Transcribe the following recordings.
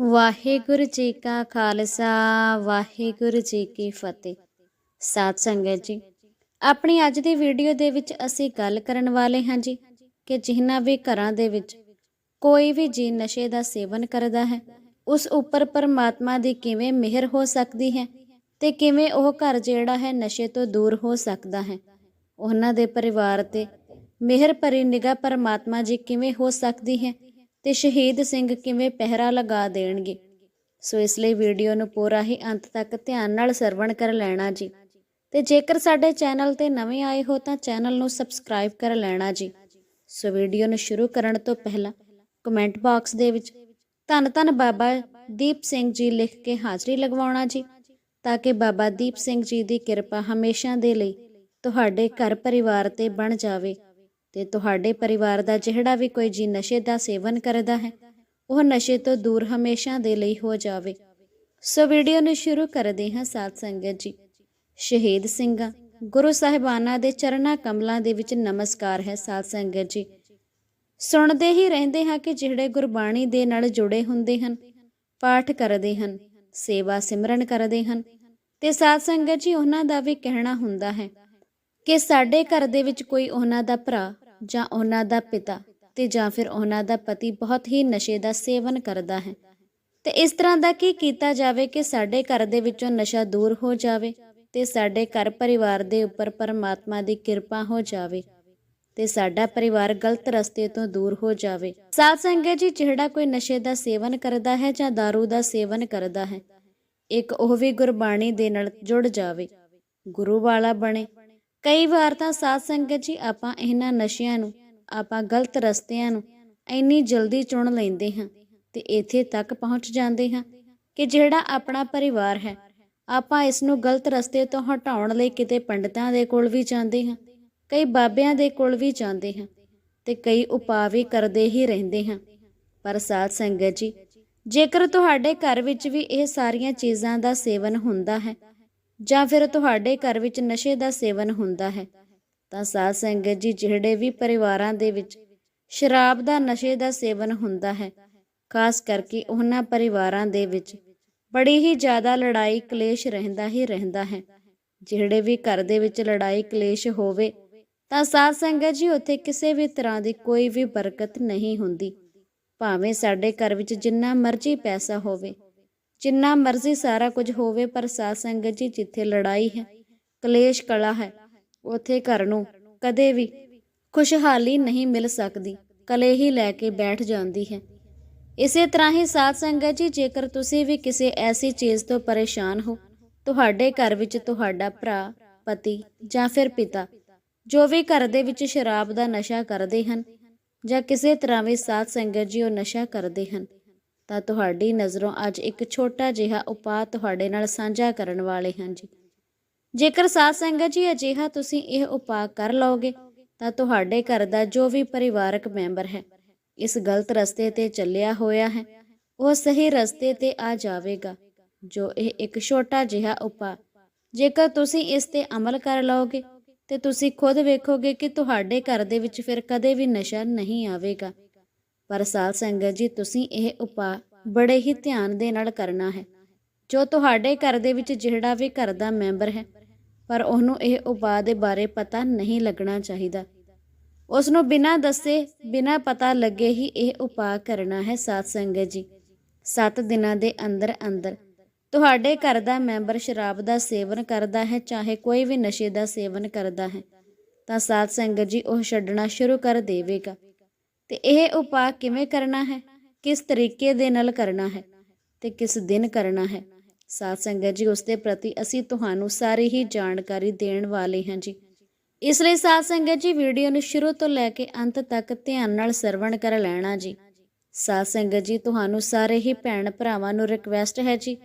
ਵਾਹਿਗੁਰੂ ਜੀ ਕਾ ਖਾਲਸਾ, ਵਾਹਿਗੁਰੂ ਜੀ ਕੀ ਫਤਿਹ। ਸਾਧ ਸੰਗਤ ਜੀ, ਆਪਣੀ ਅੱਜ ਦੀ ਵੀਡੀਓ ਦੇ ਵਿੱਚ ਅਸੀਂ ਗੱਲ ਕਰਨ ਵਾਲੇ ਹਾਂ ਜੀ ਕਿ ਜਿਨ੍ਹਾਂ ਵੀ ਘਰਾਂ ਦੇ ਵਿੱਚ ਕੋਈ ਵੀ ਜੀ ਨਸ਼ੇ ਦਾ ਸੇਵਨ ਕਰਦਾ ਹੈ, ਉਸ ਉੱਪਰ ਪਰਮਾਤਮਾ ਦੀ ਕਿਵੇਂ ਮਿਹਰ ਹੋ ਸਕਦੀ ਹੈ ਤੇ ਕਿਵੇਂ ਉਹ ਘਰ ਜਿਹੜਾ ਹੈ ਨਸ਼ੇ ਤੋਂ ਦੂਰ ਹੋ ਸਕਦਾ ਹੈ। ਉਹਨਾਂ ਦੇ ਪਰਿਵਾਰ ਤੇ ਮਿਹਰ ਭਰੀ ਨਿਗਾਹ ਪਰਮਾਤਮਾ ਜੀ ਕਿਵੇਂ ਹੋ ਸਕਦੀ ਹੈ ਤੇ ਸ਼ਹੀਦ ਸਿੰਘ ਕਿਵੇਂ ਪਹਿਰਾ ਲਗਾ ਦੇਣਗੇ? ਸੋ ਇਸ ਲਈ ਵੀਡੀਓ ਨੂੰ ਪੂਰਾ ਹੀ ਅੰਤ ਤੱਕ ਧਿਆਨ ਨਾਲ ਸਰਵਣ ਕਰ ਲੈਣਾ ਜੀ। ਤੇ ਜੇਕਰ ਸਾਡੇ ਚੈਨਲ ਤੇ ਨਵੇਂ ਆਏ ਹੋ ਤਾਂ ਚੈਨਲ ਨੂੰ ਸਬਸਕ੍ਰਾਈਬ ਕਰ ਲੈਣਾ ਜੀ। ਸੋ ਵੀਡੀਓ ਨੂੰ ਸ਼ੁਰੂ ਕਰਨ ਤੋਂ ਪਹਿਲਾਂ ਕਮੈਂਟ ਬਾਕਸ ਦੇ ਵਿੱਚ ਧੰਨ ਧੰਨ ਬਾਬਾ ਦੀਪ ਸਿੰਘ ਜੀ ਲਿਖ ਕੇ ਹਾਜ਼ਰੀ ਲਗਵਾਉਣਾ ਜੀ, ਤਾਂ ਕਿ ਬਾਬਾ ਦੀਪ ਸਿੰਘ ਜੀ ਦੀ ਕਿਰਪਾ ਹਮੇਸ਼ਾ ਦੇ ਲਈ ਤੁਹਾਡੇ ਘਰ ਪਰਿਵਾਰ ਤੇ ਬਣ ਜਾਵੇ। ਤੇ ਤੁਹਾਡੇ ਪਰਿਵਾਰ ਦਾ ਜਿਹੜਾ ਵੀ ਕੋਈ ਜੀ ਨਸ਼ੇ ਦਾ ਸੇਵਨ ਕਰਦਾ ਹੈ, ਉਹ ਨਸ਼ੇ ਤੋਂ ਦੂਰ ਹਮੇਸ਼ਾ ਦੇ ਲਈ ਹੋ ਜਾਵੇ। ਸੋ ਵੀਡੀਓ ਨੂੰ ਸ਼ੁਰੂ ਕਰਦੇ ਹਾਂ ਸਾਧ ਸੰਗਤ ਜੀ। ਸ਼ਹੀਦ ਸਿੰਘਾਂ, ਗੁਰੂ ਸਾਹਿਬਾਨਾਂ ਦੇ ਚਰਨਾਂ ਕਮਲਾਂ ਦੇ ਵਿੱਚ ਨਮਸਕਾਰ ਹੈ ਸਾਧ ਸੰਗਤ ਜੀ। ਸੁਣਦੇ ਹੀ ਰਹਿੰਦੇ ਹਾਂ ਕਿ ਜਿਹੜੇ ਗੁਰਬਾਣੀ ਦੇ ਨਾਲ ਜੁੜੇ ਹੁੰਦੇ ਹਨ, ਪਾਠ ਕਰਦੇ ਹਨ, ਸੇਵਾ ਸਿਮਰਨ ਕਰਦੇ ਹਨ, ਤੇ ਸਾਧ ਸੰਗਤ ਜੀ ਉਹਨਾਂ ਦਾ ਵੀ ਕਹਿਣਾ ਹੁੰਦਾ ਹੈ ਕਿ ਸਾਡੇ ਘਰ ਦੇ ਵਿੱਚ ਕੋਈ ਉਹਨਾਂ ਦਾ ਭਰਾ ਜਾਂ ਉਹਨਾਂ ਦਾ ਪਿਤਾ ਤੇ ਜਾਂ ਫਿਰ ਉਹਨਾਂ ਦਾ ਪਤੀ ਬਹੁਤ ਹੀ ਨਸ਼ੇ ਦਾ ਸੇਵਨ ਕਰਦਾ ਹੈ। ਤੇ ਇਸ ਤਰ੍ਹਾਂ ਦਾ ਕੀ ਕੀਤਾ ਜਾਵੇ ਕਿ ਸਾਡੇ ਘਰ ਦੇ ਵਿੱਚੋਂ ਨਸ਼ਾ ਦੂਰ ਹੋ ਜਾਵੇ ਤੇ ਸਾਡੇ ਘਰ ਪਰਿਵਾਰ ਦੇ ਉੱਪਰ ਪਰਮਾਤਮਾ ਦੀ ਕਿਰਪਾ ਹੋ ਜਾਵੇ ਤੇ ਸਾਡਾ ਪਰਿਵਾਰ ਗਲਤ ਰਸਤੇ ਤੋਂ ਦੂਰ ਹੋ ਜਾਵੇ। ਸਾਧ ਸੰਗਤ ਜੀ, ਜਿਹੜਾ ਕੋਈ ਨਸ਼ੇ ਦਾ ਸੇਵਨ ਕਰਦਾ ਹੈ ਜਾਂ दारू ਦਾ ਸੇਵਨ ਕਰਦਾ ਹੈ, ਇੱਕ ਉਹ ਵੀ ਗੁਰਬਾਣੀ ਦੇ ਨਾਲ ਜੁੜ ਜਾਵੇ। ਗੁਰੂ ਵਾਲਾ ਬਣੇ ਕਈ ਵਾਰ ਤਾਂ ਸਾਧ ਸੰਗਤ ਜੀ ਆਪਾਂ ਇਹਨਾਂ ਨਸ਼ਿਆਂ ਨੂੰ, ਆਪਾਂ ਗਲਤ ਰਸਤਿਆਂ ਨੂੰ ਇੰਨੀ ਜਲਦੀ ਚੁਣ ਲੈਂਦੇ ਹਾਂ ਤੇ ਇੱਥੇ ਤੱਕ ਪਹੁੰਚ ਜਾਂਦੇ ਹਾਂ ਕਿ ਜਿਹੜਾ ਆਪਣਾ ਪਰਿਵਾਰ ਹੈ, ਆਪਾਂ ਇਸ ਨੂੰ ਗਲਤ ਰਸਤੇ ਤੋਂ ਹਟਾਉਣ ਲਈ ਕਿਤੇ ਪੰਡਤਾਂ ਦੇ ਕੋਲ ਵੀ ਜਾਂਦੇ ਹਾਂ, ਕਈ ਬਾਬਿਆਂ ਦੇ ਕੋਲ ਵੀ ਜਾਂਦੇ ਹਾਂ ਤੇ ਕਈ ਉਪਾਅ ਵੀ ਕਰਦੇ ਹੀ ਰਹਿੰਦੇ ਹਾਂ। ਪਰ ਸਾਧ ਸੰਗਤ ਜੀ, ਜੇਕਰ ਤੁਹਾਡੇ ਘਰ ਵਿੱਚ ਵੀ ਇਹ ਸਾਰੀਆਂ ਚੀਜ਼ਾਂ ਦਾ ਸੇਵਨ ਹੁੰਦਾ ਹੈ ਜਾਂ ਫਿਰ ਤੁਹਾਡੇ ਘਰ ਵਿੱਚ ਨਸ਼ੇ ਦਾ ਸੇਵਨ ਹੁੰਦਾ ਹੈ, ਤਾਂ ਸਾਧ ਸੰਗਤ ਜੀ ਜਿਹੜੇ ਵੀ ਪਰਿਵਾਰਾਂ ਦੇ ਵਿੱਚ ਸ਼ਰਾਬ ਦਾ ਨਸ਼ੇ ਦਾ ਸੇਵਨ ਹੁੰਦਾ ਹੈ, ਖਾਸ ਕਰਕੇ ਉਹਨਾਂ ਪਰਿਵਾਰਾਂ ਦੇ ਵਿੱਚ ਬੜੀ ਹੀ ਜ਼ਿਆਦਾ ਲੜਾਈ ਕਲੇਸ਼ ਰਹਿੰਦਾ ਹੀ ਰਹਿੰਦਾ ਹੈ। ਜਿਹੜੇ ਵੀ ਘਰ ਦੇ ਵਿੱਚ ਲੜਾਈ ਕਲੇਸ਼ ਹੋਵੇ, ਤਾਂ ਸਾਧ ਸੰਗਤ ਜੀ ਉੱਥੇ ਕਿਸੇ ਵੀ ਤਰ੍ਹਾਂ ਦੀ ਕੋਈ ਵੀ ਬਰਕਤ ਨਹੀਂ ਹੁੰਦੀ। ਭਾਵੇਂ ਸਾਡੇ ਘਰ ਵਿੱਚ ਜਿੰਨਾ ਮਰਜ਼ੀ ਪੈਸਾ ਹੋਵੇ ਜਿੰਨਾ ਮਰਜ਼ੀ ਸਾਰਾ ਕੁਝ ਹੋਵੇ, ਪਰ ਸਾਧ ਸੰਗਤ ਜੀ, ਜਿੱਥੇ ਲੜਾਈ ਹੈ, ਕਲੇਸ਼, ਕਲਾ ਹੈ, ਉਥੇ ਘਰ ਨੂੰ ਕਦੇ ਵੀ ਖੁਸ਼ਹਾਲੀ ਨਹੀਂ ਮਿਲ ਸਕਦੀ। ਕਲੇ ਹੀ ਲੈ ਕੇ ਬੈਠ ਜਾਂਦੀ ਹੈ। ਇਸੇ ਤਰ੍ਹਾਂ ਹੀ ਸਾਧ ਸੰਗਤ ਜੀ, ਜੇਕਰ ਤੁਸੀਂ ਵੀ ਕਿਸੇ ਐਸੀ ਚੀਜ਼ ਤੋਂ ਪਰੇਸ਼ਾਨ ਹੋ, ਤੁਹਾਡੇ ਘਰ ਵਿੱਚ ਤੁਹਾਡਾ ਭਰਾ, ਪਤੀ ਜਾਂ ਫਿਰ ਪਿਤਾ, ਜੋ ਵੀ ਘਰ ਦੇ ਵਿੱਚ ਸ਼ਰਾਬ ਦਾ ਨਸ਼ਾ ਕਰਦੇ ਹਨ ਜਾਂ ਕਿਸੇ ਤਰ੍ਹਾਂ ਵੀ ਸਾਧ ਸੰਗਤ ਜੀ ਉਹ ਨਸ਼ਾ ਕਰਦੇ ਹਨ ਤਾਂ ਤੁਹਾਡੀ ਨਜ਼ਰੋਂ ਅੱਜ ਇੱਕ ਛੋਟਾ ਜਿਹਾ ਉਪਾਅ ਤੁਹਾਡੇ ਨਾਲ ਸਾਂਝਾ ਕਰਨ ਵਾਲੇ ਹਾਂ ਜੀ। ਜੇਕਰ ਸਾਧ ਸੰਗਤ ਜੀ ਅਜਿਹਾ ਤੁਸੀਂ ਇਹ ਉਪਾਅ ਕਰ ਲਓਗੇ, ਤਾਂ ਤੁਹਾਡੇ ਘਰ ਦਾ ਜੋ ਵੀ ਪਰਿਵਾਰਕ ਮੈਂਬਰ ਹੈ, ਇਸ ਗਲਤ ਰਸਤੇ ਤੇ ਚੱਲਿਆ ਹੋਇਆ ਹੈ, ਉਹ ਸਹੀ ਰਸਤੇ ਤੇ ਆ ਜਾਵੇਗਾ, ਜੋ ਇਹ ਇੱਕ ਛੋਟਾ ਜਿਹਾ ਉਪਾਅ। ਜੇਕਰ ਤੁਸੀਂ ਇਸ ਤੇ ਅਮਲ ਕਰ ਲਓਗੇ, ਤੇ ਤੁਸੀਂ ਖੁਦ ਵੇਖੋਗੇ ਕਿ ਤੁਹਾਡੇ ਘਰ ਦੇ ਵਿੱਚ ਫਿਰ ਕਦੇ ਵੀ ਨਸ਼ਾ ਨਹੀਂ ਆਵੇਗਾ। ਪਰ ਸਾਧ ਸੰਗਤ ਜੀ, ਤੁਸੀਂ ਇਹ ਉਪਾਅ ਬੜੇ ਹੀ ਧਿਆਨ ਦੇ ਨਾਲ ਕਰਨਾ ਹੈ। ਜੋ ਤੁਹਾਡੇ ਘਰ ਦੇ ਵਿੱਚ ਜਿਹੜਾ ਵੀ ਘਰ ਦਾ ਮੈਂਬਰ ਹੈ, ਪਰ ਉਹਨੂੰ ਇਹ ਉਪਾਅ ਦੇ ਬਾਰੇ ਪਤਾ ਨਹੀਂ ਲੱਗਣਾ ਚਾਹੀਦਾ। ਉਸ ਨੂੰ ਬਿਨਾਂ ਦੱਸੇ, ਬਿਨਾਂ ਪਤਾ ਲੱਗੇ ਹੀ ਇਹ ਉਪਾਅ ਕਰਨਾ ਹੈ ਸਾਧ ਸੰਗਤ ਜੀ। 7 ਦਿਨਾਂ ਦੇ ਅੰਦਰ ਅੰਦਰ ਤੁਹਾਡੇ ਘਰ ਦਾ ਮੈਂਬਰ ਸ਼ਰਾਬ ਦਾ ਸੇਵਨ ਕਰਦਾ ਹੈ, ਚਾਹੇ ਕੋਈ ਵੀ ਨਸ਼ੇ ਦਾ ਸੇਵਨ ਕਰਦਾ ਹੈ, ਤਾਂ ਸਾਧ ਸੰਗਤ ਜੀ ਉਹ ਛੱਡਣਾ ਸ਼ੁਰੂ ਕਰ ਦੇਵੇਗਾ। ਤੇ ਇਹ ਉਪਾਅ ਕਿਵੇਂ ਕਰਨਾ ਹੈ? ਕਿਸ ਤਰੀਕੇ ਦੇ ਨਾਲ ਕਰਨਾ ਹੈ? ਤੇ ਕਿਸ ਦਿਨ ਕਰਨਾ ਹੈ? ਸਾਧ ਸੰਗਤ ਜੀ, ਉਸ ਦੇ ਪ੍ਰਤੀ ਅਸੀਂ ਤੁਹਾਨੂੰ ਸਾਰੀ ਹੀ ਜਾਣਕਾਰੀ ਦੇਣ ਵਾਲੇ ਹਾਂ ਜੀ। ਇਸ ਲਈ ਸਾਧ ਸੰਗਤ ਜੀ, ਵੀਡੀਓ ਨੂੰ ਸ਼ੁਰੂ ਤੋਂ ਲੈ ਕੇ ਅੰਤ ਤੱਕ ਧਿਆਨ ਨਾਲ ਸਰਵਣ ਕਰ ਲੈਣਾ ਜੀ। ਸਾਧ ਸੰਗਤ ਜੀ, ਤੁਹਾਨੂੰ ਸਾਰੇ ਹੀ ਭੈਣ ਭਰਾਵਾਂ ਨੂੰ ਰਿਕਵੈਸਟ ਹੈ ਜੀ।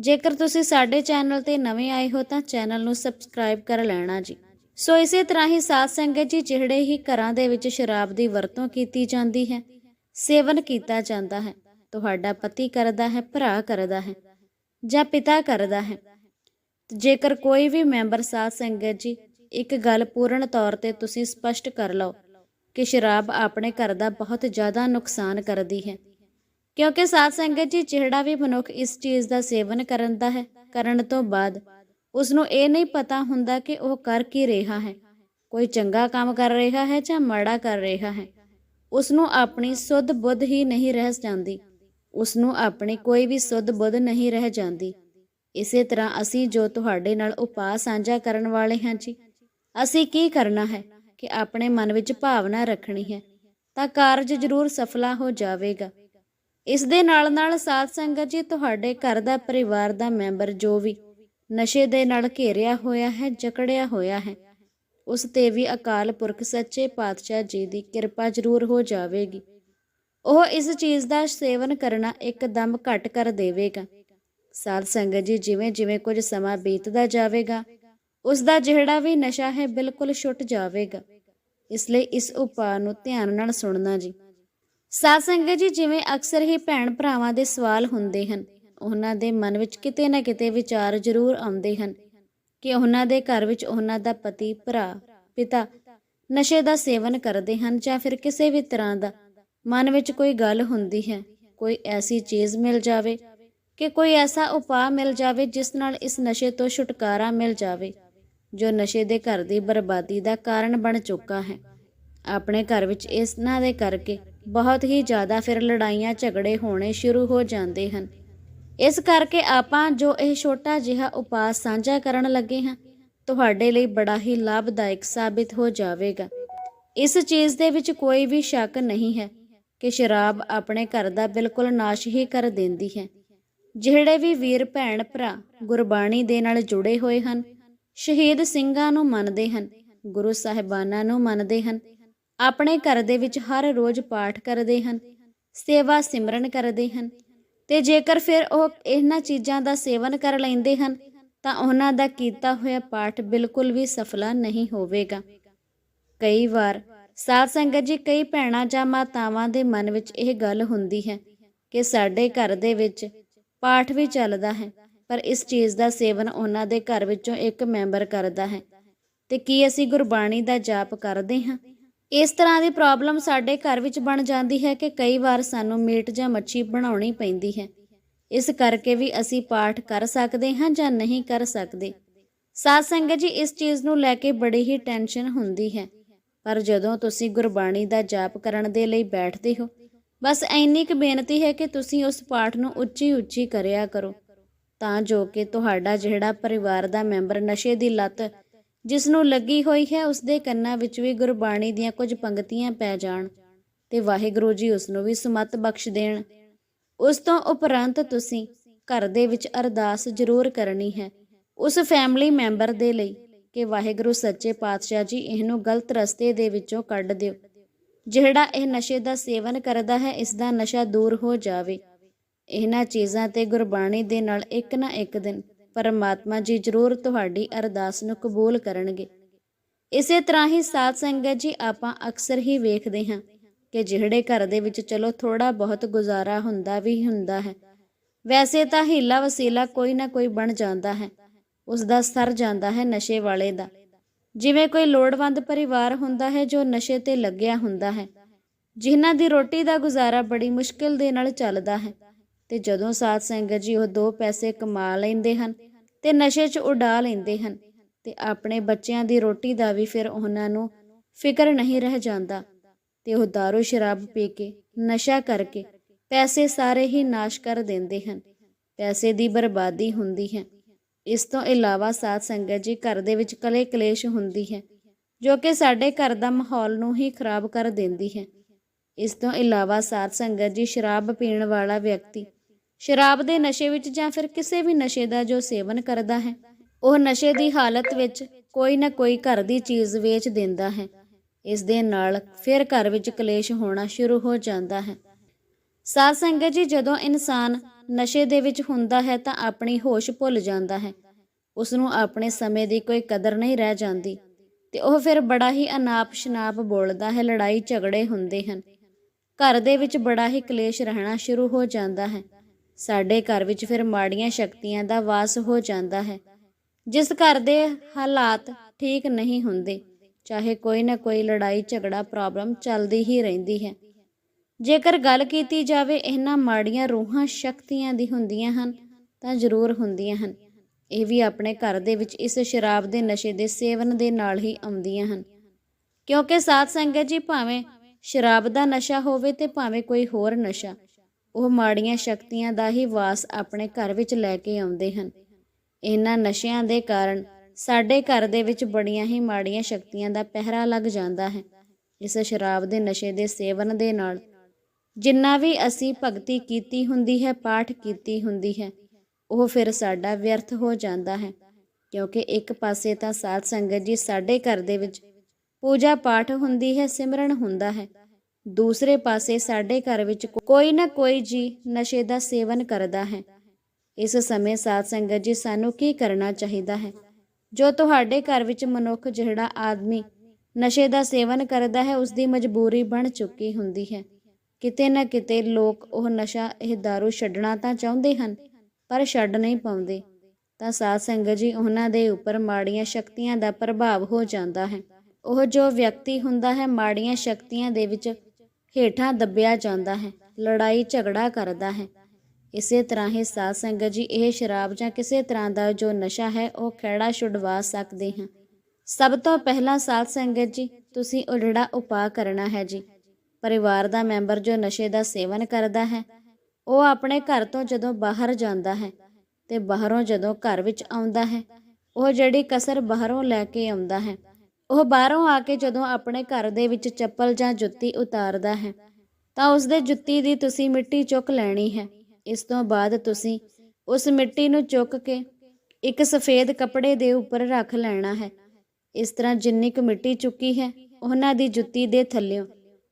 ਜੇਕਰ ਤੁਸੀਂ ਸਾਡੇ ਚੈਨਲ ਤੇ ਨਵੇਂ ਆਏ ਹੋ ਤਾਂ ਚੈਨਲ ਨੂੰ ਸਬਸਕ੍ਰਾਈਬ ਕਰ ਲੈਣਾ ਜੀ। ਸੋ ਇਸੇ ਤਰ੍ਹਾਂ ਹੀ ਸਾਧ ਸੰਗਤ ਜੀ, ਜਿਹੜੇ ਹੀ ਘਰਾਂ ਦੇ ਵਿੱਚ ਸ਼ਰਾਬ ਦੀ ਵਰਤੋਂ ਕੀਤੀ ਜਾਂਦੀ ਹੈ, ਸੇਵਨ ਕੀਤਾ ਜਾਂਦਾ ਹੈ, ਤੁਹਾਡਾ ਪਤੀ ਕਰਦਾ ਹੈ, ਭਰਾ ਕਰਦਾ ਹੈ, ਜਾਂ ਪਿਤਾ ਕਰਦਾ ਹੈ। ਜੇਕਰ ਕੋਈ ਵੀ ਮੈਂਬਰ ਸਾਧ ਸੰਗਤ ਜੀ, ਇੱਕ ਗੱਲ ਪੂਰਨ ਤੌਰ ਤੇ ਤੁਸੀਂ ਸਪਸ਼ਟ ਕਰ ਲਓ ਕਿ ਸ਼ਰਾਬ ਆਪਣੇ ਘਰ ਦਾ ਬਹੁਤ ਜ਼ਿਆਦਾ ਨੁਕਸਾਨ ਕਰਦੀ ਹੈ। ਕਿਉਂਕਿ ਸਾਧ ਸੰਗਤ ਜੀ, ਜਿਹੜਾ ਵੀ ਮਨੁੱਖ ਇਸ ਚੀਜ਼ ਦਾ ਸੇਵਨ ਕਰਨ ਦਾ ਹੈ, ਕਰਨ ਤੋਂ ਬਾਅਦ ਉਸ ਨੂੰ ਇਹ ਨਹੀਂ ਪਤਾ ਹੁੰਦਾ ਕਿ ਉਹ ਕਰ ਕੀ ਰਿਹਾ ਹੈ। ਕੋਈ ਚੰਗਾ ਕੰਮ ਕਰ ਰਿਹਾ ਹੈ ਜਾਂ ਮਾੜਾ ਕਰ ਰਿਹਾ ਹੈ। ਉਸ ਨੂੰ ਆਪਣੀ ਸੁੱਧ ਬੁੱਧ ਹੀ ਨਹੀਂ ਰਹਿ ਜਾਂਦੀ। ਉਸ ਨੂੰ ਆਪਣੀ ਕੋਈ ਵੀ ਸੁੱਧ ਬੁੱਧ ਨਹੀਂ ਰਹਿ ਜਾਂਦੀ। ਇਸੇ ਤਰ੍ਹਾਂ ਅਸੀਂ ਜੋ ਤੁਹਾਡੇ ਨਾਲ ਉਪਾਅ ਸਾਂਝਾ ਕਰਨ ਵਾਲੇ ਹਾਂ ਜੀ, ਅਸੀਂ ਕੀ ਕਰਨਾ ਹੈ ਕਿ ਆਪਣੇ ਮਨ ਵਿੱਚ ਭਾਵਨਾ ਰੱਖਣੀ ਹੈ ਤਾਂ ਕਾਰਜ ਜ਼ਰੂਰ ਸਫਲਾ ਹੋ ਜਾਵੇਗਾ। ਇਸ ਦੇ ਨਾਲ ਨਾਲ ਸਾਧ ਸੰਗਤ ਜੀ, ਤੁਹਾਡੇ ਘਰ ਦਾ ਪਰਿਵਾਰ ਦਾ ਮੈਂਬਰ ਜੋ ਵੀ ਨਸ਼ੇ ਦੇ ਨਾਲ ਘੇਰਿਆ ਹੋਇਆ ਹੈ, ਜਕੜਿਆ ਹੋਇਆ ਹੈ। ਉਸ ਤੇ ਵੀ ਅਕਾਲ ਪੁਰਖ ਸੱਚੇ ਪਾਤਸ਼ਾਹ ਜੀ ਦੀ ਕਿਰਪਾ ਜ਼ਰੂਰ ਹੋ ਜਾਵੇਗੀ। ਉਹ ਇਸ ਚੀਜ਼ ਦਾ ਸੇਵਨ ਕਰਨਾ ਇੱਕਦਮ ਘਟ ਕਰ ਦੇਵੇਗਾ। ਸਾਧ ਸੰਗਤ ਜੀ, ਜਿਵੇਂ ਜਿਵੇਂ ਕੁਝ ਸਮਾਂ ਬੀਤਦਾ ਜਾਵੇਗਾ, ਉਸ ਦਾ ਜਿਹੜਾ ਵੀ ਨਸ਼ਾ ਹੈ ਬਿਲਕੁਲ ਛੁੱਟ ਜਾਵੇਗਾ। ਇਸ ਲਈ ਇਸ ਉਪਾਅ ਨੂੰ ਧਿਆਨ ਨਾਲ ਸੁਣਨਾ ਜੀ। ਸਾਧ ਸੰਗਤ ਜੀ, ਜਿਵੇਂ ਅਕਸਰ ਹੀ ਭੈਣ ਭਰਾਵਾਂ ਦੇ ਸਵਾਲ ਹੁੰਦੇ ਹਨ ਉਹਨਾਂ ਦੇ ਮਨ ਵਿੱਚ ਕਿਤੇ ਨਾ ਕਿਤੇ ਵਿਚਾਰ ਜ਼ਰੂਰ ਆਉਂਦੇ ਹਨ ਕਿ ਉਹਨਾਂ ਦੇ ਘਰ ਵਿੱਚ ਉਹਨਾਂ ਦਾ ਪਤੀ, ਭਰਾ, ਪਿਤਾ ਨਸ਼ੇ ਦਾ ਸੇਵਨ ਕਰਦੇ ਹਨ ਜਾਂ ਫਿਰ ਕਿਸੇ ਵੀ ਤਰ੍ਹਾਂ ਦਾ। ਮਨ ਵਿੱਚ ਕੋਈ ਗੱਲ ਹੁੰਦੀ ਹੈ, ਕੋਈ ਐਸੀ ਚੀਜ਼ ਮਿਲ ਜਾਵੇ ਕਿ ਕੋਈ ਐਸਾ ਉਪਾਅ ਮਿਲ ਜਾਵੇ ਜਿਸ ਨਾਲ ਇਸ ਨਸ਼ੇ ਤੋਂ ਛੁਟਕਾਰਾ ਮਿਲ ਜਾਵੇ, ਜੋ ਨਸ਼ੇ ਦੇ ਘਰ ਦੀ ਬਰਬਾਦੀ ਦਾ ਕਾਰਨ ਬਣ ਚੁੱਕਾ ਹੈ। ਆਪਣੇ ਘਰ ਵਿੱਚ ਇਸਨਾਂ ਦੇ ਕਰਕੇ ਬਹੁਤ ਹੀ ਜ਼ਿਆਦਾ ਫਿਰ ਲੜਾਈਆਂ, ਝਗੜੇ ਹੋਣੇ ਸ਼ੁਰੂ ਹੋ ਜਾਂਦੇ ਹਨ। ਇਸ ਕਰਕੇ ਆਪਾਂ ਜੋ ਇਹ ਛੋਟਾ ਜਿਹਾ ਉਪਾਅ ਸਾਂਝਾ ਕਰਨ ਲੱਗੇ ਹਾਂ, ਤੁਹਾਡੇ ਲਈ ਬੜਾ ਹੀ ਲਾਭਦਾਇਕ ਸਾਬਿਤ ਹੋ ਜਾਵੇਗਾ। ਇਸ ਚੀਜ਼ ਦੇ ਵਿੱਚ ਕੋਈ ਵੀ ਸ਼ੱਕ ਨਹੀਂ ਹੈ ਕਿ ਸ਼ਰਾਬ ਆਪਣੇ ਘਰ ਦਾ ਬਿਲਕੁਲ ਨਾਸ਼ ਹੀ ਕਰ ਦਿੰਦੀ ਹੈ। ਜਿਹੜੇ ਵੀ ਵੀਰ, ਭੈਣ, ਭਰਾ ਗੁਰਬਾਣੀ ਦੇ ਨਾਲ ਜੁੜੇ ਹੋਏ ਹਨ, ਸ਼ਹੀਦ ਸਿੰਘਾਂ ਨੂੰ ਮੰਨਦੇ ਹਨ, ਗੁਰੂ ਸਾਹਿਬਾਨਾਂ ਨੂੰ ਮੰਨਦੇ ਹਨ, ਆਪਣੇ ਘਰ ਦੇ ਵਿੱਚ ਹਰ ਰੋਜ਼ ਪਾਠ ਕਰਦੇ ਹਨ, ਸੇਵਾ ਸਿਮਰਨ ਕਰਦੇ ਹਨ ਤੇ ਜੇਕਰ ਫਿਰ ਉਹ ਇਹਨਾਂ ਚੀਜ਼ਾਂ ਦਾ ਸੇਵਨ ਕਰ ਲੈਂਦੇ ਹਨ, ਤਾਂ ਉਹਨਾਂ ਦਾ ਕੀਤਾ ਹੋਇਆ ਪਾਠ ਬਿਲਕੁਲ ਵੀ ਸਫਲਾ ਨਹੀਂ ਹੋਵੇਗਾ। ਕਈ ਵਾਰ ਸਾਧ ਸੰਗਤ ਜੀ, ਕਈ ਭੈਣਾਂ ਜਾਂ ਮਾਤਾਵਾਂ ਦੇ ਮਨ ਵਿੱਚ ਇਹ ਗੱਲ ਹੁੰਦੀ ਹੈ ਕਿ ਸਾਡੇ ਘਰ ਦੇ ਵਿੱਚ ਪਾਠ ਵੀ ਚੱਲਦਾ ਹੈ, ਪਰ ਇਸ ਚੀਜ਼ ਦਾ ਸੇਵਨ ਉਹਨਾਂ ਦੇ ਘਰ ਵਿੱਚੋਂ ਇੱਕ ਮੈਂਬਰ ਕਰਦਾ ਹੈ। ਤੇ ਕੀ ਅਸੀਂ ਗੁਰਬਾਣੀ ਦਾ ਜਾਪ ਕਰਦੇ ਹਾਂ? ਇਸ ਤਰ੍ਹਾਂ ਦੀ ਪ੍ਰੋਬਲਮ ਸਾਡੇ ਘਰ ਵਿੱਚ ਬਣ ਜਾਂਦੀ ਹੈ ਕਿ ਕਈ ਵਾਰ ਸਾਨੂੰ ਮੀਟ ਜਾਂ ਮੱਛੀ ਬਣਾਉਣੀ ਪੈਂਦੀ ਹੈ। ਇਸ ਕਰਕੇ ਵੀ ਅਸੀਂ ਪਾਠ ਕਰ ਸਕਦੇ ਹਾਂ ਜਾਂ ਨਹੀਂ ਕਰ ਸਕਦੇ। ਸਾਧ ਸੰਗਤ ਜੀ, ਇਸ ਚੀਜ਼ ਨੂੰ ਲੈ ਕੇ ਬੜੀ ਹੀ ਟੈਨਸ਼ਨ ਹੁੰਦੀ ਹੈ। ਪਰ ਜਦੋਂ ਤੁਸੀਂ ਗੁਰਬਾਣੀ ਦਾ ਜਾਪ ਕਰਨ ਦੇ ਲਈ ਬੈਠਦੇ ਹੋ, ਬਸ ਇੰਨੀ ਕੁ ਬੇਨਤੀ ਹੈ ਕਿ ਤੁਸੀਂ ਉਸ ਪਾਠ ਨੂੰ ਉੱਚੀ ਉੱਚੀ ਕਰਿਆ ਕਰੋ। ਤਾਂ ਜੋ ਕਿ ਤੁਹਾਡਾ ਜਿਹੜਾ ਪਰਿਵਾਰ ਦਾ ਮੈਂਬਰ ਨਸ਼ੇ ਦੀ ਲੱਤ ਜਿਸ ਨੂੰ ਲੱਗੀ ਹੋਈ ਹੈ ਉਸ ਦੇ ਕੰਨਾਂ ਵਿੱਚ ਵੀ ਗੁਰਬਾਣੀ ਦੀਆਂ ਕੁਝ ਪੰਕਤੀਆਂ ਪੈ ਜਾਣ ਤੇ ਵਾਹਿਗੁਰੂ ਜੀ ਉਸ ਨੂੰ ਵੀ ਸੁਮਤ ਬਖਸ਼ ਦੇਣ। ਉਸ ਤੋਂ ਉਪਰੰਤ ਤੁਸੀਂ ਘਰ ਦੇ ਵਿੱਚ ਅਰਦਾਸ ਜ਼ਰੂਰ ਕਰਨੀ ਹੈ। ਉਸ ਫੈਮਿਲੀ ਮੈਂਬਰ ਦੇ ਲਈ ਕਿ ਵਾਹਿਗੁਰੂ ਸੱਚੇ ਪਾਤਸ਼ਾਹ ਜੀ ਇਹਨੂੰ ਗਲਤ ਰਸਤੇ ਦੇ ਵਿੱਚੋਂ ਕੱਢ ਦਿਓ। ਜਿਹੜਾ ਇਹ ਨਸ਼ੇ ਦਾ ਸੇਵਨ ਕਰਦਾ ਹੈ ਇਸ ਦਾ ਨਸ਼ਾ ਦੂਰ ਹੋ ਜਾਵੇ। ਇਹਨਾਂ ਚੀਜ਼ਾਂ ਤੇ ਗੁਰਬਾਣੀ ਦੇ ਨਾਲ ਇੱਕ ਨਾ ਇੱਕ ਦਿਨ ਪਰਮਾਤਮਾ ਜੀ ਜ਼ਰੂਰ ਤੁਹਾਡੀ ਅਰਦਾਸ ਨੂੰ ਕਬੂਲ ਕਰਨਗੇ। ਇਸੇ ਤਰ੍ਹਾਂ ਹੀ ਸਾਧ ਸੰਗਤ ਜੀ ਆਪਾਂ ਅਕਸਰ ਹੀ ਵੇਖਦੇ ਹਾਂ ਕਿ ਜਿਹੜੇ ਘਰ ਦੇ ਵਿੱਚ ਚਲੋ ਥੋੜਾ ਬਹੁਤ ਗੁਜ਼ਾਰਾ ਹੁੰਦਾ ਵੀ ਹੁੰਦਾ ਹੈ, ਵੈਸੇ ਤਾਂ ਹੀਲਾ ਵਸੀਲਾ ਕੋਈ ਨਾ ਕੋਈ ਬਣ ਜਾਂਦਾ ਹੈ ਉਸ ਦਾ ਸਰ ਜਾਂਦਾ ਹੈ ਨਸ਼ੇ ਵਾਲੇ ਦਾ। ਜਿਵੇਂ ਕੋਈ ਲੋੜਵੰਦ ਪਰਿਵਾਰ ਹੁੰਦਾ ਹੈ ਜੋ ਨਸ਼ੇ ਤੇ ਲੱਗਿਆ ਹੁੰਦਾ ਹੈ, ਜਿਨ੍ਹਾਂ ਦੀ ਰੋਟੀ ਦਾ ਗੁਜ਼ਾਰਾ ਬੜੀ ਮੁਸ਼ਕਿਲ ਦੇ ਨਾਲ ਚੱਲਦਾ ਹੈ ਤੇ ਜਦੋਂ ਸਾਧ ਸੰਗਤ ਜੀ ਉਹ ਦੋ ਪੈਸੇ ਕਮਾ ਲੈਂਦੇ ਹਨ ਤੇ ਨਸ਼ੇ 'ਚ ਉਡਾ ਲੈਂਦੇ ਹਨ ਤੇ ਆਪਣੇ ਬੱਚਿਆਂ ਦੀ ਰੋਟੀ ਦਾ ਵੀ ਫਿਰ ਉਹਨਾਂ ਨੂੰ ਫਿਕਰ ਨਹੀਂ ਰਹਿ ਜਾਂਦਾ। ਤੇ ਉਹ दारू ਸ਼ਰਾਬ ਪੀ ਕੇ, ਨਸ਼ਾ ਕਰਕੇ ਪੈਸੇ ਸਾਰੇ ਹੀ ਨਾਸ਼ ਕਰ ਦਿੰਦੇ ਹਨ। ਪੈਸੇ ਦੀ ਬਰਬਾਦੀ ਹੁੰਦੀ ਹੈ। ਇਸ ਤੋਂ ਇਲਾਵਾ ਸਾਧ ਸੰਗਤ ਜੀ ਘਰ ਦੇ ਵਿੱਚ ਕਲੇ ਕਲੇਸ਼ ਹੁੰਦੀ ਹੈ, ਜੋ ਕਿ ਸਾਡੇ ਘਰ ਦਾ ਮਾਹੌਲ ਨੂੰ ਹੀ ਖਰਾਬ ਕਰ ਦਿੰਦੀ ਹੈ। ਇਸ ਤੋਂ ਇਲਾਵਾ ਸਾਧ ਸੰਗਤ ਜੀ ਸ਼ਰਾਬ ਪੀਣ ਵਾਲਾ ਵਿਅਕਤੀ ਸ਼ਰਾਬ ਦੇ ਨਸ਼ੇ ਵਿੱਚ ਜਾਂ ਫਿਰ ਕਿਸੇ ਵੀ ਨਸ਼ੇ ਦਾ ਜੋ ਸੇਵਨ ਕਰਦਾ ਹੈ, ਉਹ ਨਸ਼ੇ ਦੀ ਹਾਲਤ ਵਿੱਚ ਕੋਈ ਨਾ ਕੋਈ ਘਰ ਦੀ ਚੀਜ਼ ਵੇਚ ਦਿੰਦਾ ਹੈ। ਇਸ ਦੇ ਨਾਲ ਫਿਰ ਘਰ ਵਿੱਚ ਕਲੇਸ਼ ਹੋਣਾ ਸ਼ੁਰੂ ਹੋ ਜਾਂਦਾ ਹੈ। ਸਾਧ ਸੰਗਤ ਜੀ, ਜਦੋਂ ਇਨਸਾਨ ਨਸ਼ੇ ਦੇ ਵਿੱਚ ਹੁੰਦਾ ਹੈ ਤਾਂ ਆਪਣੀ ਹੋਸ਼ ਭੁੱਲ ਜਾਂਦਾ ਹੈ। ਉਸ ਨੂੰ ਆਪਣੇ ਸਮੇਂ ਦੀ ਕੋਈ ਕਦਰ ਨਹੀਂ ਰਹਿ ਜਾਂਦੀ ਤੇ ਉਹ ਫਿਰ ਬੜਾ ਹੀ ਅਨਾਪ ਸ਼ਨਾਪ ਬੋਲਦਾ ਹੈ, ਲੜਾਈ ਝਗੜੇ ਹੁੰਦੇ ਹਨ। ਘਰ ਦੇ ਵਿੱਚ ਬੜਾ ਹੀ ਕਲੇਸ਼ ਰਹਿਣਾ ਸ਼ੁਰੂ ਹੋ ਜਾਂਦਾ ਹੈ। ਸਾਡੇ ਘਰ ਵਿੱਚ ਫਿਰ ਮਾੜੀਆਂ ਸ਼ਕਤੀਆਂ ਦਾ ਵਾਸ ਹੋ ਜਾਂਦਾ ਹੈ। ਜਿਸ ਘਰ ਦੇ ਹਾਲਾਤ ਠੀਕ ਨਹੀਂ ਹੁੰਦੇ, ਚਾਹੇ ਕੋਈ ਨਾ ਕੋਈ ਲੜਾਈ ਝਗੜਾ ਪ੍ਰੋਬਲਮ ਚੱਲਦੀ ਹੀ ਰਹਿੰਦੀ ਹੈ। ਜੇਕਰ ਗੱਲ ਕੀਤੀ ਜਾਵੇ ਇਹਨਾਂ ਮਾੜੀਆਂ ਰੂਹਾਂ ਸ਼ਕਤੀਆਂ ਦੀ ਹੁੰਦੀਆਂ ਹਨ, ਤਾਂ ਜ਼ਰੂਰ ਹੁੰਦੀਆਂ ਹਨ। ਇਹ ਵੀ ਆਪਣੇ ਘਰ ਦੇ ਵਿੱਚ ਇਸ ਸ਼ਰਾਬ ਦੇ ਨਸ਼ੇ ਦੇ ਸੇਵਨ ਦੇ ਨਾਲ ਹੀ ਆਉਂਦੀਆਂ ਹਨ। ਕਿਉਂਕਿ ਸਾਧ ਸੰਗਤ ਜੀ, ਭਾਵੇਂ ਸ਼ਰਾਬ ਦਾ ਨਸ਼ਾ ਹੋਵੇ ਤੇ ਭਾਵੇਂ ਕੋਈ ਹੋਰ ਨਸ਼ਾ ਉਹ ਮਾੜੀਆਂ ਸ਼ਕਤੀਆਂ ਦਾ ਹੀ ਵਾਸ ਆਪਣੇ ਘਰ ਵਿੱਚ ਲੈ ਕੇ ਆਉਂਦੇ ਹਨ। ਇਹਨਾਂ ਨਸ਼ਿਆਂ ਦੇ ਕਾਰਨ ਸਾਡੇ ਘਰ ਦੇ ਵਿੱਚ ਬੜੀਆਂ ਹੀ ਮਾੜੀਆਂ ਸ਼ਕਤੀਆਂ ਦਾ ਪਹਿਰਾ ਲੱਗ ਜਾਂਦਾ ਹੈ। ਇਸ ਸ਼ਰਾਬ ਦੇ ਨਸ਼ੇ ਦੇ ਸੇਵਨ ਦੇ ਨਾਲ ਜਿੰਨਾ ਵੀ ਅਸੀਂ ਭਗਤੀ ਕੀਤੀ ਹੁੰਦੀ ਹੈ, ਪਾਠ ਕੀਤੀ ਹੁੰਦੀ ਹੈ, ਉਹ ਫਿਰ ਸਾਡਾ ਵਿਅਰਥ ਹੋ ਜਾਂਦਾ ਹੈ। ਕਿਉਂਕਿ ਇੱਕ ਪਾਸੇ ਤਾਂ ਸਾਧ ਸੰਗਤ ਜੀ ਸਾਡੇ ਘਰ ਦੇ ਵਿੱਚ ਪੂਜਾ ਪਾਠ ਹੁੰਦੀ ਹੈ, ਸਿਮਰਨ ਹੁੰਦਾ ਹੈ। ਦੂਸਰੇ ਪਾਸੇ ਸਾਡੇ ਘਰ ਵਿੱਚ ਕੋਈ ਨਾ ਕੋਈ ਜੀ ਨਸ਼ੇ ਦਾ ਸੇਵਨ ਕਰਦਾ ਹੈ। ਇਸ ਸਮੇਂ ਸਾਧ ਸੰਗਤ ਜੀ, ਸਾਨੂੰ ਕੀ ਕਰਨਾ ਚਾਹੀਦਾ ਹੈ? ਜੋ ਤੁਹਾਡੇ ਘਰ ਵਿੱਚ ਮਨੁੱਖ ਜਿਹੜਾ ਆਦਮੀ ਨਸ਼ੇ ਦਾ ਸੇਵਨ ਕਰਦਾ ਹੈ ਉਸ ਦੀ ਮਜਬੂਰੀ ਬਣ ਚੁੱਕੀ ਹੁੰਦੀ ਹੈ। ਕਿਤੇ ਨਾ ਕਿਤੇ ਲੋਕ ਉਹ ਨਸ਼ਾ, ਇਹ दारू ਛੱਡਣਾ ਤਾਂ ਚਾਹੁੰਦੇ ਹਨ, ਪਰ ਛੱਡ ਨਹੀਂ ਪਾਉਂਦੇ। ਤਾਂ ਸਾਧ ਸੰਗਤ ਜੀ, ਉਹਨਾਂ ਦੇ ਉੱਪਰ ਮਾੜੀਆਂ ਸ਼ਕਤੀਆਂ ਦਾ ਪ੍ਰਭਾਵ ਹੋ ਜਾਂਦਾ ਹੈ। ਉਹ ਜੋ ਵਿਅਕਤੀ ਹੁੰਦਾ ਹੈ, ਮਾੜੀਆਂ ਸ਼ਕਤੀਆਂ ਦੇ ਵਿੱਚ ਹੇਠਾਂ ਦੱਬਿਆ ਜਾਂਦਾ ਹੈ, ਲੜਾਈ ਝਗੜਾ ਕਰਦਾ ਹੈ। ਇਸੇ ਤਰ੍ਹਾਂ ਹੀ ਸਾਧ ਸੰਗਤ ਜੀ, ਇਹ ਸ਼ਰਾਬ ਜਾਂ ਕਿਸੇ ਤਰ੍ਹਾਂ ਦਾ ਜੋ ਨਸ਼ਾ ਹੈ, ਉਹ ਖਹਿੜਾ ਛੁਡਵਾ ਸਕਦੇ ਹਾਂ? ਸਭ ਤੋਂ ਪਹਿਲਾਂ ਸਾਧ ਸੰਗਤ ਜੀ, ਤੁਸੀਂ ਉਹ ਜਿਹੜਾ ਉਪਾਅ ਕਰਨਾ ਹੈ ਜੀ। ਪਰਿਵਾਰ ਦਾ ਮੈਂਬਰ ਜੋ ਨਸ਼ੇ ਦਾ ਸੇਵਨ ਕਰਦਾ ਹੈ, ਉਹ ਆਪਣੇ ਘਰ ਤੋਂ ਜਦੋਂ ਬਾਹਰ ਜਾਂਦਾ ਹੈ ਤੇ ਬਾਹਰੋਂ ਜਦੋਂ ਘਰ ਵਿੱਚ ਆਉਂਦਾ ਹੈ, ਉਹ ਜਿਹੜੀ ਕਸਰ ਬਾਹਰੋਂ ਲੈ ਕੇ ਆਉਂਦਾ ਹੈ ਉਹ ਬਾਹਰੋਂ ਆ ਕੇ ਜਦੋਂ ਆਪਣੇ ਘਰ ਦੇ ਵਿੱਚ ਚੱਪਲ ਜਾਂ ਜੁੱਤੀ ਉਤਾਰਦਾ ਹੈ, ਤਾਂ ਉਸ ਦੇ ਜੁੱਤੀ ਦੀ ਤੁਸੀਂ ਮਿੱਟੀ ਚੁੱਕ ਲੈਣੀ ਹੈ। ਇਸ ਤੋਂ ਬਾਅਦ ਤੁਸੀਂ ਉਸ ਮਿੱਟੀ ਨੂੰ ਚੁੱਕ ਕੇ ਇੱਕ ਸਫੇਦ ਕੱਪੜੇ ਦੇ ਉੱਪਰ ਰੱਖ ਲੈਣਾ ਹੈ। ਇਸ ਤਰ੍ਹਾਂ ਜਿੰਨੀ ਕੁ ਮਿੱਟੀ ਚੁੱਕੀ ਹੈ, ਉਹਨਾਂ ਦੀ ਜੁੱਤੀ ਦੇ ਥੱਲਿਓਂ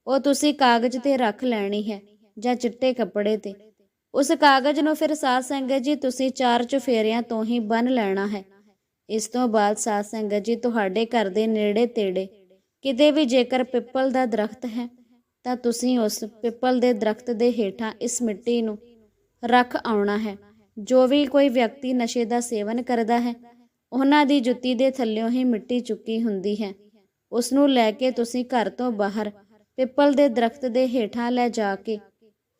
ਉਹ ਤੁਸੀਂ ਕਾਗਜ਼ ਤੇ ਰੱਖ ਲੈਣੀ ਹੈ ਜਾਂ ਚਿੱਟੇ ਕੱਪੜੇ ਤੇ। ਉਸ ਕਾਗਜ਼ ਨੂੰ ਫਿਰ ਸਾਧ ਸੰਗਤ ਜੀ ਤੁਸੀਂ ਚਾਰ ਚੁਫੇਰਿਆਂ ਤੋਂ ਹੀ ਬੰਨ ਲੈਣਾ ਹੈ। ਇਸ ਤੋਂ ਬਾਅਦ ਸਾਧ ਸੰਗਤ ਜੀ, ਤੁਹਾਡੇ ਘਰ ਦੇ ਨੇੜੇ ਤੇੜੇ ਕਿਤੇ ਵੀ ਜੇਕਰ ਪਿੱਪਲ ਦਾ ਦਰਖਤ ਹੈ, ਤਾਂ ਤੁਸੀਂ ਉਸ ਪਿੱਪਲ ਦੇ ਦਰਖਤ ਦੇ ਹੇਠਾਂ ਇਸ ਮਿੱਟੀ ਨੂੰ ਰੱਖ ਆਉਣਾ ਹੈ। ਜੋ ਵੀ ਕੋਈ ਵਿਅਕਤੀ ਨਸ਼ੇ ਦਾ ਸੇਵਨ ਕਰਦਾ ਹੈ, ਉਹਨਾਂ ਦੀ ਜੁੱਤੀ ਦੇ ਥੱਲਿਓਂ ਹੀ ਮਿੱਟੀ ਚੁੱਕੀ ਹੁੰਦੀ ਹੈ। ਉਸ ਨੂੰ ਲੈ ਕੇ ਤੁਸੀਂ ਘਰ ਤੋਂ ਬਾਹਰ ਪਿੱਪਲ ਦੇ ਦਰਖਤ ਦੇ ਹੇਠਾਂ ਲੈ ਜਾ ਕੇ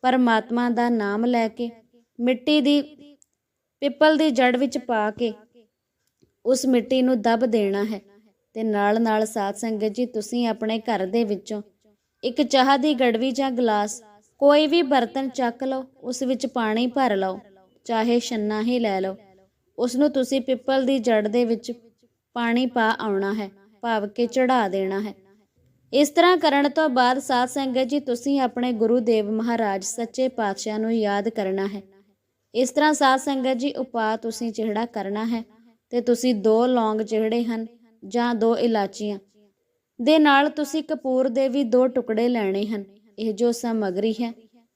ਪਰਮਾਤਮਾ ਦਾ ਨਾਮ ਲੈ ਕੇ ਮਿੱਟੀ ਦੀ ਪਿੱਪਲ ਦੀ ਜੜ ਵਿੱਚ ਪਾ ਕੇ ਉਸ ਮਿੱਟੀ ਨੂੰ ਦਬ ਦੇਣਾ ਹੈ। ਤੇ ਨਾਲ ਨਾਲ ਸਾਧ ਸੰਗਤ ਜੀ, ਤੁਸੀਂ ਆਪਣੇ ਘਰ ਦੇ ਵਿੱਚੋਂ ਇੱਕ ਚਾਹ ਦੀ ਗੜਵੀ ਜਾਂ ਗਲਾਸ ਕੋਈ ਵੀ ਬਰਤਨ ਚੱਕ ਲਓ, ਉਸ ਵਿੱਚ ਪਾਣੀ ਭਰ ਲਓ, ਚਾਹੇ ਛੰਨਾ ਹੀ ਲੈ ਲਓ। ਉਸ ਨੂੰ ਤੁਸੀਂ ਪਿੱਪਲ ਦੀ ਜੜ ਦੇ ਵਿੱਚ ਪਾਣੀ ਪਾ ਆਉਣਾ ਹੈ, ਭਾਵ ਕੇ ਚੜਾ ਦੇਣਾ ਹੈ। ਇਸ ਤਰ੍ਹਾਂ ਕਰਨ ਤੋਂ ਬਾਅਦ ਸਾਧ ਸੰਗਤ ਜੀ, ਤੁਸੀਂ ਆਪਣੇ ਗੁਰੂ ਦੇਵ ਮਹਾਰਾਜ ਸੱਚੇ ਪਾਤਸ਼ਾਹ ਨੂੰ ਯਾਦ ਕਰਨਾ ਹੈ। ਇਸ ਤਰ੍ਹਾਂ ਸਾਧ ਸੰਗਤ ਜੀ, ਉਪਾਅ ਤੁਸੀਂ ਜਿਹੜਾ ਕਰਨਾ ਹੈ ਤੇ ਤੁਸੀਂ ਦੋ ਲੌਂਗ ਜਿਹੜੇ ਹਨ ਜਾਂ ਦੋ ਇਲਾਚੀਆਂ। ਦੇ ਨਾਲ ਤੁਸੀਂ ਕਪੂਰ ਦੇ ਵੀ ਦੋ ਟੁਕੜੇ ਲੈਣੇ ਹਨ। ਇਹ ਜੋ ਸਮਗਰੀ ਹੈ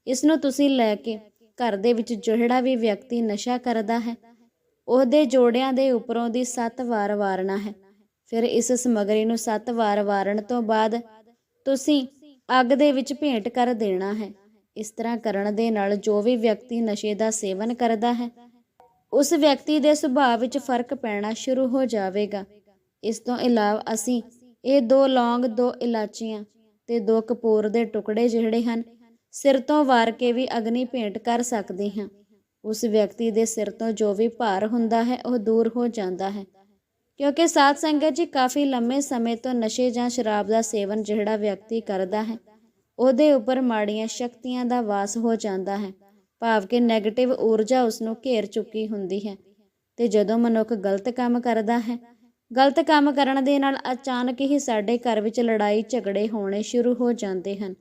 ਇਸ ਨੂੰ ਤੁਸੀਂ ਲੈ ਕੇ ਘਰ ਦੇ ਵਿੱਚ ਜਿਹੜਾ ਵੀ ਵਿਅਕਤੀ ਨਸ਼ਾ ਕਰਦਾ ਹੈ, ਉਹਦੇ ਜੋੜਿਆਂ ਦੇ ਉੱਪਰੋਂ ਦੀ 7 ਵਾਰ ਵਾਰਨਾ ਹੈ। ਫਿਰ ਇਸ ਸਮਗਰੀ ਨੂੰ 7 ਵਾਰ ਵਾਰਨ ਤੋਂ ਬਾਅਦ ਤੁਸੀਂ ਅੱਗ ਦੇ ਵਿੱਚ ਭੇਂਟ ਕਰ ਦੇਣਾ ਹੈ। ਇਸ ਤਰ੍ਹਾਂ ਕਰਨ ਦੇ ਨਾਲ ਜੋ ਵੀ ਵਿਅਕਤੀ ਨਸ਼ੇ ਦਾ ਸੇਵਨ ਕਰਦਾ ਹੈ ਉਸ ਵਿਅਕਤੀ ਦੇ ਸੁਭਾਅ ਵਿੱਚ ਫ਼ਰਕ ਪੈਣਾ ਸ਼ੁਰੂ ਹੋ ਜਾਵੇਗਾ। ਇਸ ਤੋਂ ਇਲਾਵਾ ਅਸੀਂ ਇਹ ਦੋ ਲੌਂਗ, ਦੋ ਇਲਾਚੀਆਂ ਤੇ ਦੋ ਕਪੂਰ ਦੇ ਟੁਕੜੇ ਜਿਹੜੇ ਹਨ, ਸਿਰ ਤੋਂ ਵਾਰ ਕੇ ਵੀ ਅਗਨੀ ਭੇਂਟ ਕਰ ਸਕਦੇ ਹਾਂ। ਉਸ ਵਿਅਕਤੀ ਦੇ ਸਿਰ ਤੋਂ ਜੋ ਵੀ ਭਾਰ ਹੁੰਦਾ ਹੈ, ਉਹ ਦੂਰ ਹੋ ਜਾਂਦਾ ਹੈ। ਕਿਉਂਕਿ ਸਾਧ ਸੰਗਤ ਜੀ ਕਾਫੀ ਲੰਮੇ ਸਮੇਂ ਤੋਂ ਨਸ਼ੇ ਜਾਂ ਸ਼ਰਾਬ ਦਾ ਸੇਵਨ ਜਿਹੜਾ ਵਿਅਕਤੀ ਕਰਦਾ ਹੈ, ਉਹਦੇ ਉੱਪਰ ਮਾੜੀਆਂ ਸ਼ਕਤੀਆਂ ਦਾ ਵਾਸ ਹੋ ਜਾਂਦਾ ਹੈ। ਭਾਵ ਕਿ 네ਗੇਟਿਵ ਊਰਜਾ ਉਸ ਨੂੰ ਘੇਰ ਚੁੱਕੀ ਹੁੰਦੀ ਹੈ। ਤੇ ਜਦੋਂ ਮਨੁੱਖ ਗਲਤ ਕੰਮ ਕਰਦਾ ਹੈ, ਗਲਤ ਕੰਮ ਕਰਨ ਦੇ ਨਾਲ ਅਚਾਨਕ ਹੀ ਸਾਡੇ ਘਰ ਵਿੱਚ ਲੜਾਈ ਝਗੜੇ ਹੋਣੇ ਸ਼ੁਰੂ ਹੋ ਜਾਂਦੇ ਹਨ।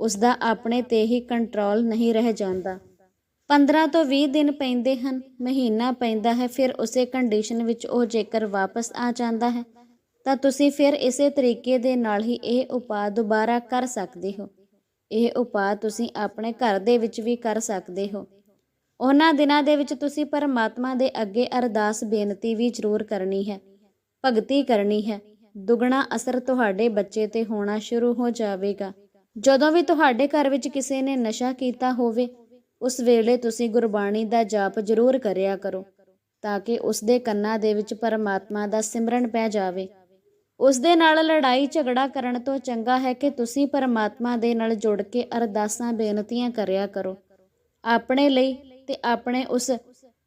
ਉਸ ਦਾ ਆਪਣੇ ਤੇ ਹੀ ਕੰਟਰੋਲ ਨਹੀਂ ਰਹਿ ਜਾਂਦਾ। 15 ਤੋਂ 20 ਦਿਨ ਪੈਂਦੇ ਹਨ, ਮਹੀਨਾ ਪੈਂਦਾ ਹੈ, ਫਿਰ ਉਸੇ ਕੰਡੀਸ਼ਨ ਵਿੱਚ ਉਹ ਜੇਕਰ ਵਾਪਸ ਆ ਜਾਂਦਾ ਹੈ, ਤਾਂ ਤੁਸੀਂ ਫਿਰ ਇਸੇ ਤਰੀਕੇ ਦੇ ਨਾਲ ਹੀ ਇਹ ਉਪਾਅ ਦੁਬਾਰਾ ਕਰ ਸਕਦੇ ਹੋ। ਇਹ ਉਪਾਅ ਤੁਸੀਂ ਆਪਣੇ ਘਰ ਦੇ ਵਿੱਚ ਵੀ ਕਰ ਸਕਦੇ ਹੋ। ਉਹਨਾਂ ਦਿਨਾਂ ਦੇ ਵਿੱਚ ਤੁਸੀਂ ਪਰਮਾਤਮਾ ਦੇ ਅੱਗੇ ਅਰਦਾਸ, ਬੇਨਤੀ ਵੀ ਜ਼ਰੂਰ ਕਰਨੀ ਹੈ। ਭਗਤੀ ਕਰਨੀ ਹੈ। ਦੁੱਗਣਾ ਅਸਰ ਤੁਹਾਡੇ ਬੱਚੇ ਤੇ ਹੋਣਾ ਸ਼ੁਰੂ ਹੋ ਜਾਵੇਗਾ। ਜਦੋਂ ਵੀ ਤੁਹਾਡੇ ਘਰ ਵਿੱਚ ਕਿਸੇ ਨੇ ਨਸ਼ਾ ਕੀਤਾ ਹੋਵੇ, ਉਸ ਵੇਲੇ ਤੁਸੀਂ ਗੁਰਬਾਣੀ ਦਾ ਜਾਪ ਜ਼ਰੂਰ ਕਰਿਆ ਕਰੋ, ਤਾਂ ਕਿ ਉਸ ਦੇ ਕੰਨਾਂ ਦੇ ਵਿੱਚ ਪਰਮਾਤਮਾ ਦਾ ਸਿਮਰਨ ਪੈ ਜਾਵੇ। ਉਸ ਦੇ ਨਾਲ ਲੜਾਈ ਝਗੜਾ ਕਰਨ ਤੋਂ ਚੰਗਾ ਹੈ ਕਿ ਤੁਸੀਂ ਪਰਮਾਤਮਾ ਦੇ ਨਾਲ ਜੁੜ ਕੇ ਅਰਦਾਸਾਂ, ਬੇਨਤੀਆਂ ਕਰਿਆ ਕਰੋ। ਆਪਣੇ ਲਈ ਤੇ ਆਪਣੇ ਉਸ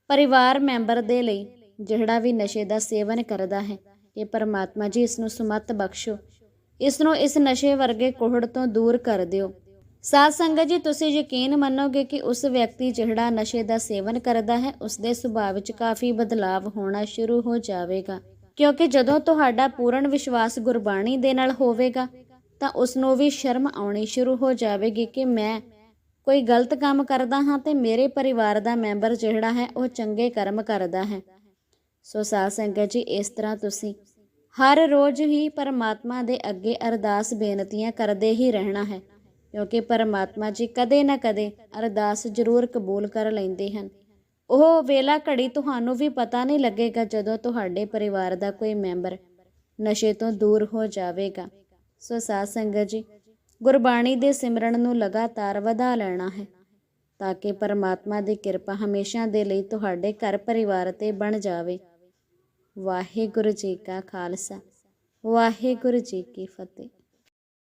ਪਰਿਵਾਰ ਮੈਂਬਰ ਦੇ ਲਈ, ਜਿਹੜਾ ਵੀ ਨਸ਼ੇ ਦਾ ਸੇਵਨ ਕਰਦਾ ਹੈ, ਕਿ ਪਰਮਾਤਮਾ ਜੀ ਇਸ ਨੂੰ ਸੁਮਤ ਬਖਸ਼ੋ। ਇਸ ਨੂੰ ਇਸ ਨਸ਼ੇ ਵਰਗੇ ਕੋਹੜ ਤੋਂ ਦੂਰ ਕਰ ਦਿਓ। ਸਾਧ ਸੰਗਤ ਜੀ, ਤੁਸੀਂ ਯਕੀਨ ਮੰਨੋਗੇ ਕਿ ਉਸ ਵਿਅਕਤੀ ਜਿਹੜਾ ਨਸ਼ੇ ਦਾ ਸੇਵਨ ਕਰਦਾ ਹੈ ਉਸ ਦੇ ਸੁਭਾਅ ਵਿੱਚ ਕਾਫੀ ਬਦਲਾਵ ਹੋਣਾ ਸ਼ੁਰੂ ਹੋ ਜਾਵੇਗਾ। ਕਿਉਂਕਿ ਜਦੋਂ ਤੁਹਾਡਾ ਪੂਰਨ ਵਿਸ਼ਵਾਸ ਗੁਰਬਾਣੀ ਦੇ ਨਾਲ ਹੋਵੇਗਾ, ਤਾਂ ਉਸ ਨੂੰ ਵੀ ਸ਼ਰਮ ਆਉਣੀ ਸ਼ੁਰੂ ਹੋ ਜਾਵੇਗੀ ਕਿ ਮੈਂ ਕੋਈ ਗਲਤ ਕੰਮ ਕਰਦਾ ਹਾਂ ਤੇ ਮੇਰੇ ਪਰਿਵਾਰ ਦਾ ਮੈਂਬਰ ਜਿਹੜਾ ਹੈ ਉਹ ਚੰਗੇ ਕਰਮ ਕਰਦਾ ਹੈ। ਸੋ ਸਾਧ ਸੰਗਤ ਜੀ, ਇਸ ਤਰ੍ਹਾਂ ਤੁਸੀਂ ਹਰ ਰੋਜ਼ ਹੀ ਪਰਮਾਤਮਾ ਦੇ ਅੱਗੇ ਅਰਦਾਸ ਬੇਨਤੀਆਂ ਕਰਦੇ ਹੀ ਰਹਿਣਾ ਹੈ, ਕਿਉਂਕਿ ਪਰਮਾਤਮਾ ਜੀ ਕਦੇ ਨਾ ਕਦੇ ਅਰਦਾਸ ਜ਼ਰੂਰ ਕਬੂਲ ਕਰ ਲੈਂਦੇ ਹਨ। ਉਹ ਵੇਲਾ ਘੜੀ ਤੁਹਾਨੂੰ ਵੀ ਪਤਾ ਨਹੀਂ ਲੱਗੇਗਾ ਜਦੋਂ ਤੁਹਾਡੇ ਪਰਿਵਾਰ ਦਾ ਕੋਈ ਮੈਂਬਰ ਨਸ਼ੇ ਤੋਂ ਦੂਰ ਹੋ ਜਾਵੇਗਾ। ਸੋ ਸਾਧ ਸੰਗਤ ਜੀ, ਗੁਰਬਾਣੀ ਦੇ ਸਿਮਰਨ ਨੂੰ ਲਗਾਤਾਰ ਵਧਾ ਲੈਣਾ ਹੈ ਤਾਂ ਕਿ ਪਰਮਾਤਮਾ ਦੀ ਕਿਰਪਾ ਹਮੇਸ਼ਾ ਦੇ ਲਈ ਤੁਹਾਡੇ ਘਰ ਪਰਿਵਾਰ ਤੇ ਬਣ ਜਾਵੇ। ਵਾਹਿਗੁਰੂ ਜੀ ਕਾ ਖਾਲਸਾ, ਵਾਹਿਗੁਰੂ ਜੀ ਕੀ ਫਤਿਹ।